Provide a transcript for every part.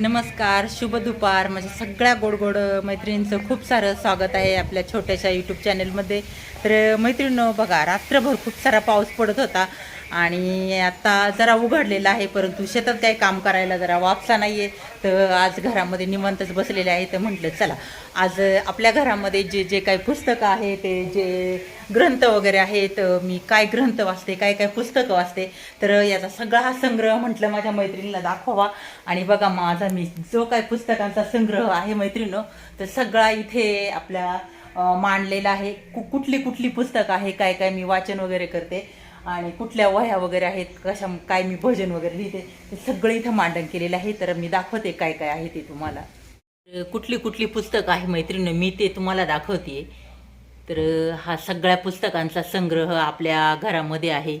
नमस्कार शुभ दुपार. माझ्या सगळ्या गोड गोड मैत्रिणींचं खूप सारं स्वागत आहे आपल्या छोट्याशा यूट्यूब चॅनलमध्ये तर मैत्रिणीनं बघा रात्रभर खूप सारा पाऊस पडत होता. आणि आता जरा उघडलेला आहे परंतु शेतात काही काम करायला जरा वापसा नाही आहे तर आज घरामध्ये निवांतच बसलेले आहे तर म्हटलं चला आज आपल्या घरामध्ये जे जे काही पुस्तकं आहे ते जे ग्रंथ वगैरे आहेत मी काय ग्रंथ वाचते काय काय पुस्तकं वाचते तर याचा सगळा हा संग्रह म्हटलं माझ्या मैत्रिणीला दाखवा आणि बघा माझा मी जो काय पुस्तकांचा संग्रह आहे मैत्रिणीनं तर सगळा इथे आपल्या मांडलेला आहे. कु कुठली कुठली पुस्तकं आहे काय काय मी वाचन वगैरे करते. आणि कुठल्या वह्या वगैरे आहेत कशा काय मी भजन वगैरे लिहिते ते सगळं इथं मांडण केलेलं आहे. तर मी दाखवते काय काय आहे ते तुम्हाला. कुठली कुठली पुस्तकं आहे मैत्रिणी मी ते तुम्हाला दाखवते तर हा सगळ्या पुस्तकांचा संग्रह आपल्या घरामध्ये आहे.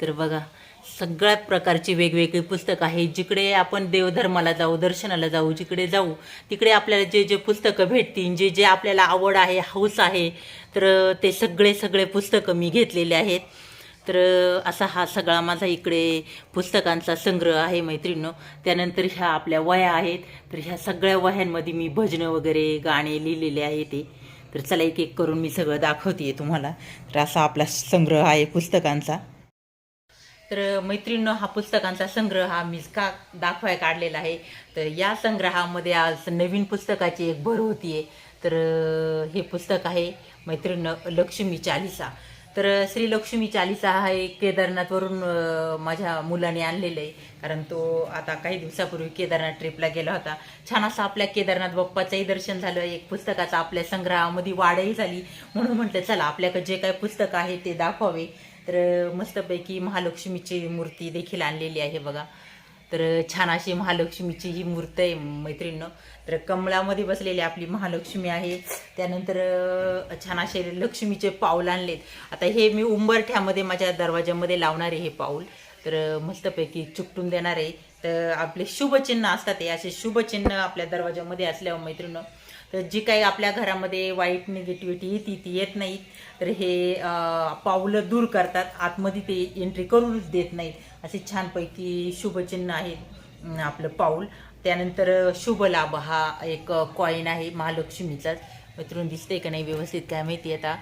तर बघा सगळ्या प्रकारची वेगवेगळी पुस्तकं आहेत. जिकडे आपण देवधर्माला जाऊ दर्शनाला जाऊ जिकडे जाऊ तिकडे आपल्याला जे जे पुस्तकं भेटतील जे जे आपल्याला आवड आहे हौस आहे तर ते सगळे सगळे पुस्तकं मी घेतलेले आहेत. तर असा हा सगळा माझा इकडे पुस्तकांचा संग्रह आहे मैत्रिणीनं. त्यानंतर ह्या आपल्या वह्या आहेत. तर ह्या सगळ्या वह्यांमध्ये मी भजनं वगैरे गाणे लिहिलेले आहे ते. तर चला एक एक करून मी सगळं दाखवते तुम्हाला. तर असा आपला संग्रह आहे पुस्तकांचा. तर मैत्रिणीनं हा पुस्तकांचा संग्रह हा मीच का दाखवाय काढलेला आहे. तर या संग्रहामध्ये आज नवीन पुस्तकाची एक भर होती तर हे पुस्तक आहे मैत्रिणीनं लक्ष्मी चालिसा. तर श्री लक्ष्मी चालिसा हा एक केदारनाथवरून माझ्या मुलाने आणलेलं आहे. कारण तो आता काही दिवसापूर्वी केदारनाथ ट्रिपला गेला होता. छान असं आपल्या केदारनाथ बाप्पाचंही दर्शन झालं. एक पुस्तकाचा आपल्या संग्रहामध्ये वाढही झाली. म्हणून म्हटलं चला आपल्याकडे जे काही पुस्तक आहे ते दाखवावे. तर मस्तपैकी महालक्ष्मीची मूर्ती देखील आणलेली आहे बघा. तर छान अशी महालक्ष्मीची ही मूर्ती आहे मैत्रिणीनं. तर कमळामध्ये बसलेली आपली महालक्ष्मी आहे. त्यानंतर छान असे लक्ष्मीचे पाऊल आणलेत. आता हे मी उंबरठ्यामध्ये माझ्या दरवाज्यामध्ये लावणार आहे हे पाऊल. तर मस्तपैकी चुकटून देणार आहे. तर आपले शुभचिन्ह असतात हे असे शुभचिन्ह आपल्या दरवाज्यामध्ये असल्यावर मैत्रिणं. तर जी काही आपल्या घरामध्ये वाईट निगेटिव्हिटी येते ती येत नाही. तर हे पावलं दूर करतात. आतमध्ये ते एंट्री करूनच देत नाहीत. असे छानपैकी शुभचिन्ह आहेत आपलं पाऊल. त्यानंतर शुभ लाभ हा एक कॉईन आहे महालक्ष्मीचाच. मित्रून दिसते का नाही व्यवस्थित? काय माहिती आता?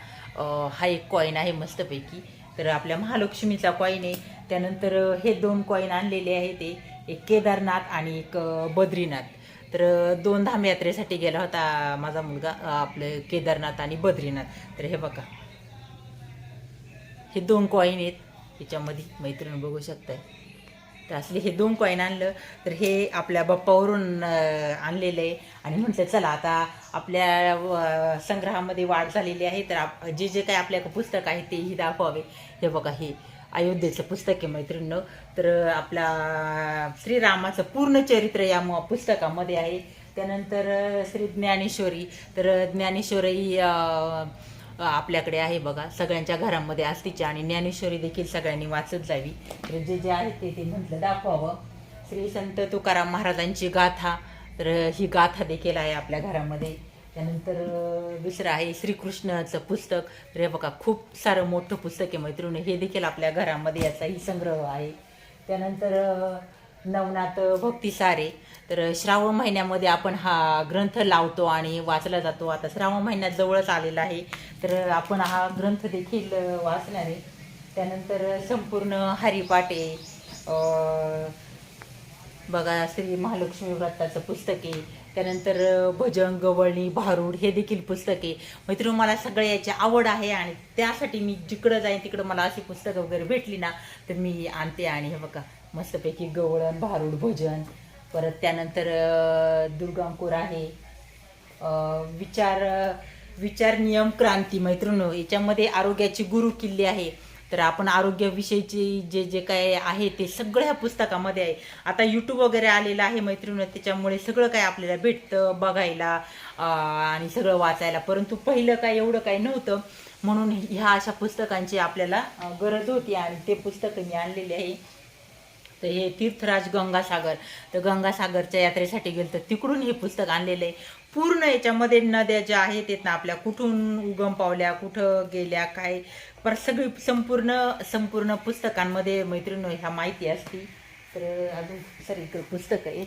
हा एक कॉईन आहे मस्तपैकी. तर आपल्या महालक्ष्मीचा कॉईन आहे. त्यानंतर हे दोन कॉईन आणलेले आहे ते. एक केदारनाथ आणि एक बद्रीनाथ. तर दोन धाम यात्रेसाठी गेला होता माझा मुलगा आपले आपलं केदारनाथ आणि बद्रीनाथ. तर हे बघा. हे दोन कॉईन आहेत. याच्यामध्ये मैत्रीण बघू शकताय. तर असले हे दोन कॉईन आणलं तर हे आपल्या बाप्पावरून आणलेलं आहे. आणि म्हटलं चला आता आपल्या संग्रहामध्ये वाढ झालेली आहे. तर आप जे जे काही आपल्या पुस्तक आहे तेही दाखवावे. हे बघा हे. अयोध्येचं पुस्तक आहे मैत्रिणीनं. तर आपला श्रीरामाचं पूर्ण चरित्र या म- पुस्तकामध्ये आहे. त्यानंतर श्री ज्ञानेश्वरी. तर ज्ञानेश्वरी आपल्याकडे आहे बघा. सगळ्यांच्या घरामध्ये असतीच्या आणि ज्ञानेश्वरी देखील सगळ्यांनी वाचत जावी. तर जे जे आहे ते ते म्हटलं दाखवावं. श्री संत तुकाराम महाराजांची गाथा. तर ही गाथा देखील आहे आपल्या घरामध्ये. त्यानंतर दुसरं आहे श्रीकृष्णाचं पुस्तक. रे बघा खूप सारं मोठं पुस्तक आहे मैत्रिणी. हे देखील आपल्या घरामध्ये याचाही संग्रह आहे. त्यानंतर नवनाथ भक्ती सारे. तर श्रावण महिन्यामध्ये आपण हा ग्रंथ लावतो आणि वाचला जातो. आता श्रावण महिन्यात जवळच आलेला आहे. तर आपण हा ग्रंथ देखील वाचणार आहे. त्यानंतर संपूर्ण हरिपाटे बघा श्री महालक्ष्मी व्रताचं पुस्तक आहे. त्यानंतर भजन गवळणी भारूड हे देखील पुस्तके. मैत्रिणी मला सगळ्या याची आवड आहे आणि त्यासाठी मी जिकडं जाईन तिकडं मला अशी पुस्तकं वगैरे भेटली ना तर मी आणते आणि हे बघा मस्तपैकी गवळण भारूड भजन. परत त्यानंतर अं, दुर्गांकूर आहे. विचार विचार नियम क्रांती मैत्रिणी याच्यामध्ये आरोग्याची गुरु किल्ली आहे. तर आपण आरोग्याविषयीचे जे जे काय आहे ते सगळं ह्या पुस्तकामध्ये आहे. आता यूट्यूब वगैरे आलेलं आहे मैत्रिणी त्याच्यामुळे सगळं काय आपल्याला भेटतं बघायला आणि सगळं वाचायला. परंतु पहिलं काय एवढं काही नव्हतं. म्हणून ह्या अशा पुस्तकांची आपल्याला गरज होती आणि ते पुस्तक मी आणलेले आहे. तर हे तीर्थराज गंगासागर. तर गंगासागरच्या यात्रेसाठी गेलं तर तिकडून हे पुस्तक आणलेलं आहे. पूर्ण याच्यामध्ये नद्या ज्या आहेत ते ना आपल्या. कुठून उगम पावल्या कुठं गेल्या काय? पर सगळी संपूर्ण संपूर्ण पुस्तकांमध्ये मैत्रिणी ह्या माहिती असती. तर अजून सर इकडं आहेत.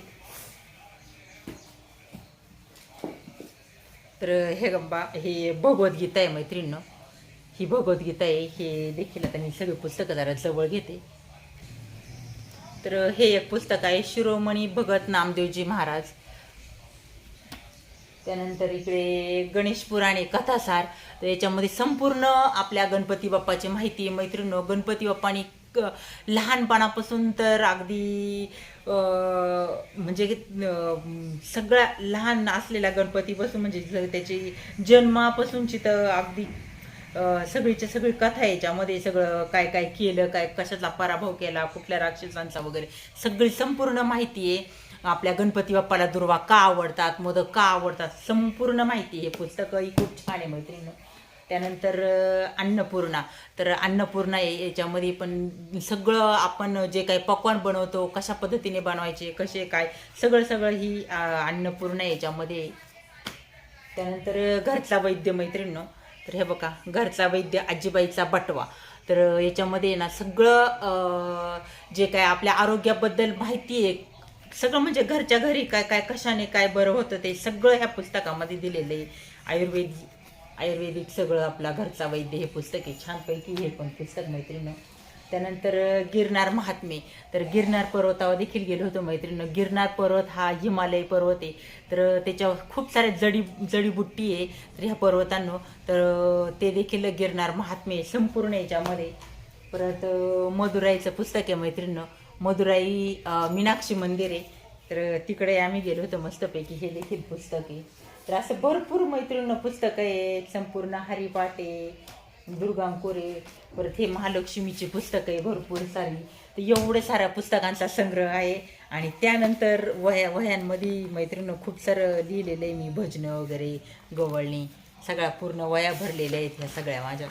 तर हे गंबा हे भगवद्गीता आहे मैत्रिणीनं. ही भगवद्गीता आहे. हे देखील आता मी सगळी पुस्तकं जरा जवळ घेते. तर हे एक पुस्तक आहे शिरोमणी भगत नामदेवजी महाराज. त्यानंतर इकडे गणेश पुराणे कथासार. तर याच्यामध्ये संपूर्ण आपल्या गणपती बाप्पाची माहिती मैत्रिणी गणपती बाप्पानी क- लहानपणापासून तर अगदी म्हणजे सगळ्या लहान असलेल्या गणपतीपासून म्हणजे त्याची जन्मापासूनची तर अगदी सगळीच्या सगळी कथा आहे. याच्यामध्ये सगळं काय काय केलं काय कशाचा पराभव केला कुठल्या राक्षसांचा वगैरे सगळी संपूर्ण माहिती आहे. आपल्या गणपती बाप्पाला दुर्वा का आवडतात मोदक का आवडतात संपूर्ण माहिती हे पुस्तकही खूप छान आहे मैत्रिणी. त्यानंतर अन्नपूर्णा. तर अन्नपूर्णा आहे याच्यामध्ये पण सगळं आपण जे काही पक्वान बनवतो कशा पद्धतीने बनवायचे कसे काय सगळं सगळं ही अन्नपूर्णा याच्यामध्ये त्यानंतर घरचा वैद्य मैत्रिणीनं. तर हे बघा घरचा वैद्य आजीबाईचा बटवा. तर याच्यामध्ये ना सगळं जे काय आपल्या आरोग्याबद्दल माहिती आहे सगळं म्हणजे घरच्या घरी काय काय कशाने काय बरं होतं ते सगळं ह्या पुस्तकामध्ये दिलेलं आहे. आयुर्वेद आयुर्वेदिक सगळं आपला घरचा वैद्य हे पुस्तक आहे. छानपैकी हे पण पुस्तक मैत्रिणीनं. त्यानंतर गिरनार महात्मे. तर गिरनार पर्वतावर देखील गेलो होतो मैत्रिणीनं. गिरनार पर्वत हा हिमालय पर्वत आहे. तर त्याच्यावर खूप साऱ्या जडी जडीबुट्टी आहे. तर ह्या पर्वतांनो तर ते देखील गिरनार महात्मे संपूर्ण याच्यामध्ये. परत मदुराईचं पुस्तक आहे मैत्रिणीनं. मदुराई मीनाक्षी मंदिर आहे. तर तिकडे आम्ही गेलो होतो मस्तपैकी. हे देखील पुस्तक आहे. तर असं भरपूर मैत्रिणीनं पुस्तकं आहेत. संपूर्ण हरिपाटे आहे परत हे महालक्ष्मीची पुस्तकं आहे भरपूर सारी. तर एवढं साऱ्या पुस्तकांचा संग्रह आहे. आणि त्यानंतर वह्या वह्यांमध्ये मैत्रिणीनं खूप सारं लिहिलेलं आहे मी. भजनं वगैरे गवळणी सगळ्या पूर्ण वया भरलेल्या आहेत ह्या सगळ्या माझ्या.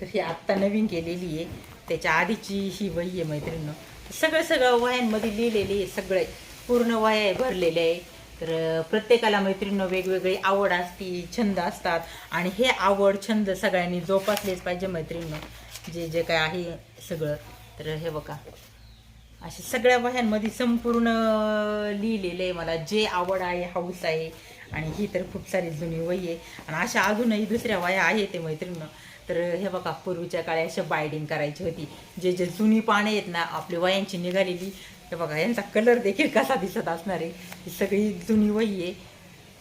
तर ही आत्ता नवीन केलेली आहे. त्याच्या आधीची ही वही आहे मैत्रिणीनं. सगळं सगळं वह्यांमध्ये लिहिलेली आहे सगळे. पूर्ण वह्या भरलेले आहे. तर प्रत्येकाला मैत्रिणीनं वेगवेगळी आवड असती छंद असतात. आणि हे आवड छंद सगळ्यांनी जोपासलेच पाहिजे मैत्रिणीनं. जे जे काय आहे सगळं. तर हे बघा. अशा सगळ्या वह्यांमध्ये संपूर्ण लिहिलेलं आहे मला. जे आवड आहे हाऊस आहे. आणि ही तर खूप सारी जुनी वही आहे. आणि अशा अजूनही दुसऱ्या वह्या आहे ते मैत्रिणीनं. तर हे बघा पूर्वीच्या काळी अशा बायडिंग करायची होती. जे जे जुनी पाने आहेत ना आपली वयांची निघालेली हे बघा यांचा कलर देखील कसा दिसत असणार आहे? ही सगळी जुनी वही आहे.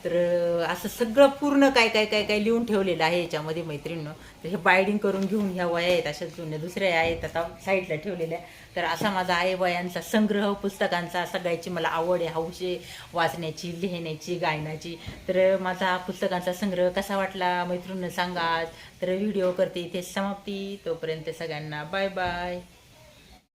तर असं सगळं पूर्ण काय काय काय काय लिहून ठेवलेलं आहे याच्यामध्ये मैत्रिणीनं. तर हे बायडिंग करून घेऊन ह्या वया आहेत अशा जुन्या दुसऱ्या आहेत आता साईडला ठेवलेल्या. तर असा माझा आहे वयांचा संग्रह पुस्तकांचा सगळ्याची मला आवड आहे हौस आहे वाचण्याची लिहिण्याची गायनाची. तर माझा पुस्तकांचा संग्रह कसा वाटला मैत्रिणीनं सांगा तर व्हिडिओ करते इथे समाप्ती. तोपर्यंत सगळ्यांना बाय बाय.